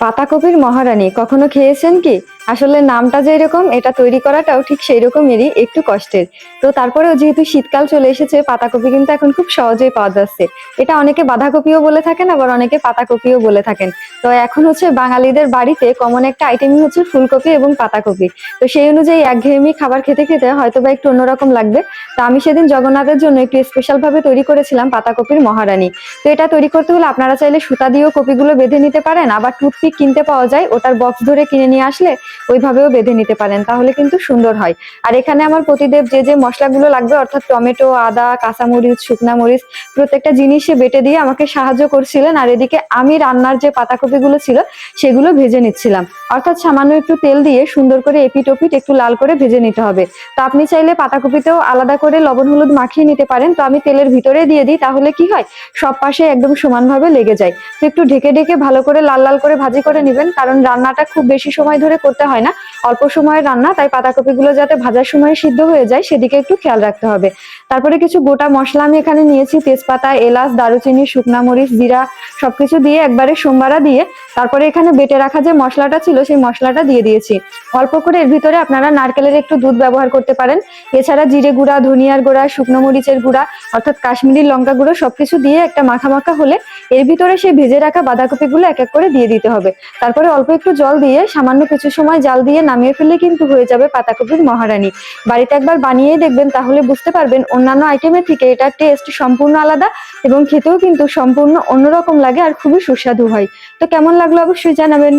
পাতাকপির মহারানী কখনো খেয়েছেন কি? আসলে নামটা যে এরকম এটা তৈরি করাটাও ঠিক সেই রকমেরই একটু কষ্টের। তো তারপরেও যেহেতু শীতকাল চলে এসেছে, পাতাকপি কিন্তু এখন খুব সহজেই পাওয়া যাচ্ছে। এটা অনেকে বাঁধাকপিও বলে থাকেন, আবার অনেকে পাতাকপিও বলে থাকেন। তো এখন হচ্ছে বাঙালিদের বাড়িতে কমন একটা আইটেমই হচ্ছে ফুলকপি এবং পাতাকপি। তো সেই অনুযায়ী একঘেয়েমি খাবার খেতে খেতে হয়তো বা একটু অন্যরকম লাগবে। তো আমি সেদিন জগন্নাথের জন্য একটু স্পেশাল ভাবে তৈরি করেছিলাম পাতাকপির মহারানী। তো এটা তৈরি করতে হলে আপনারা চাইলে সুতা দিয়েও কপিগুলো বেঁধে নিতে পারেন, আবার টুথপিক কিনতে পাওয়া যায়। ওটার বক্স ধরে কিনে নিয়ে আসলে ওইভাবেও বেঁধে নিতে পারেন, তাহলে কিন্তু সুন্দর হয়। আর এখানে আমার প্রতিদেব যে যে মশলাগুলো লাগবে, অর্থাৎ টমেটো, আদা, কাঁচামরিচ শুকনা মরিচ প্রত্যেকটা জিনিসে বেটে দিয়ে আমাকে সাহায্য করছিলেন। আর এদিকে আমি রান্নার যে পাতাকপিগুলো ছিল, সেগুলো ভেজে নিচ্ছিলাম। অর্থাৎ সামান্য একটু তেল দিয়ে সুন্দর করে এপিট ওপিট একটু লাল করে ভেজে নিতে হবে। তো আপনি চাইলে পাতাকপিতেও আলাদা করে লবণ, হলুদ মাখিয়ে নিতে পারেন। তো আমি তেলের ভিতরে দিয়ে দিই, তাহলে কি হয়? সব পাশে একদম সমানভাবে লেগে যায়। তো একটু ঢেকে ঢেকে ভালো করে লাল লাল করে ভাজি করে নেবেন, কারণ রান্নাটা খুব বেশি সময় ধরে করতে হয় না। অল্প সময়ের রান্না, তাই পাতাকপিগুলো যাতে ভাজার সময় সিদ্ধ হয়ে যায়, সেদিকে একটু খেয়াল রাখতে হবে। তারপরে কিছু গোটা মশলা আমি এখানে নিয়েছি, তেজপাতা, এলাচ, দারুচিনি, শুকনা মরিচ, জিরা, সবকিছু দিয়ে একবারে সোমবারা দিয়ে তারপরে এখানে বেটে রাখা যে মশলাটা ছিল, সেই মশলাটা দিয়ে দিয়েছি। অল্প করে এর ভিতরে আপনারা নারকেলের একটু দুধ ব্যবহার করতে পারেন। এছাড়া জিরে গুঁড়া, ধনিয়ার গুঁড়া, শুকনো মরিচের গুঁড়া, অর্থাৎ কাশ্মীরি লঙ্কা গুঁড়ো, সবকিছু দিয়ে একটা মাখা মাখা হলে এর ভিতরে সেই ভেজে রাখা বাঁধাকপিগুলো এক এক করে দিয়ে দিতে হবে। তারপরে অল্প একটু জল দিয়ে সামান্য কিছু সময় জাল দিয়ে নামিয়ে ফেললে কিন্তু হয়ে যাবে পাতাকপির মহারানী। বাড়িতে একবার বানিয়ে দেখবেন, তাহলে বুঝতে পারবেন অন্যান্য আইটেমের থেকে এটার টেস্ট সম্পূর্ণ আলাদা এবং খেতেও কিন্তু সম্পূর্ণ অন্যরকম লাগে আর খুবই সুস্বাদু হয়। তো কেমন লাগল অবশ্যই জানাবেন।